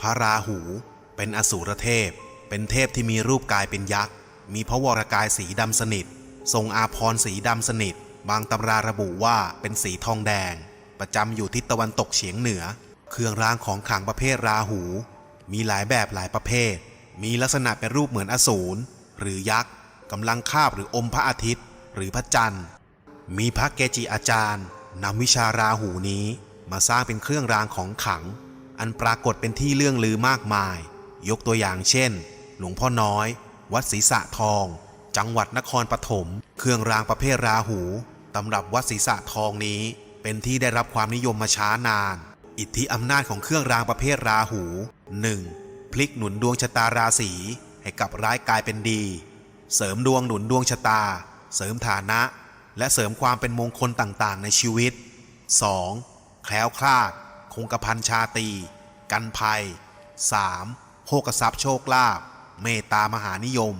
พระราหู เป็นอสูรเทพ เป็นเทพที่มีรูปกายเป็นยักษ์ มีพระวรกายสีดำสนิท ทรงอาพรสีดำสนิท บางตำราระบุว่าเป็นสีทองแดง ประจำอยู่ทิศตะวันตกเฉียงเหนือ เครื่องรางของขลังประเภทราหู มีหลายแบบหลายประเภท มีลักษณะเป็นรูปเหมือนอสูรหรือยักษ์กำลังคาบหรืออมพระอาทิตย์ หรือพระจันทร์ มีพระเกจิอาจารย์นำวิชาราหูนี้มาสร้างเป็นเครื่องรางของขลัง อันปรากฏเป็นที่เรื่องลือมากมาย ยกตัวอย่างเช่น หลวงพ่อน้อย วัดศรีสะทอง จังหวัดนครปฐม เครื่องรางประเภทราหู ตำรับวัดศรีสะทองนี้ เป็นที่ได้รับความนิยมมาช้านาน อิทธิอำนาจของเครื่องรางประเภทราหู 1. พลิกหนุนดวงชะตาราศีให้กลับร้ายกลายเป็นดี เสริมดวงหนุนดวงชะตา เสริมฐานะ และเสริมความเป็นมงคลต่างๆ ในชีวิต 2. แคล้วคลาด คงกระพันชาตีกันภัย 3. โภกทรัพย์โชคลาภเมตตามหานิยม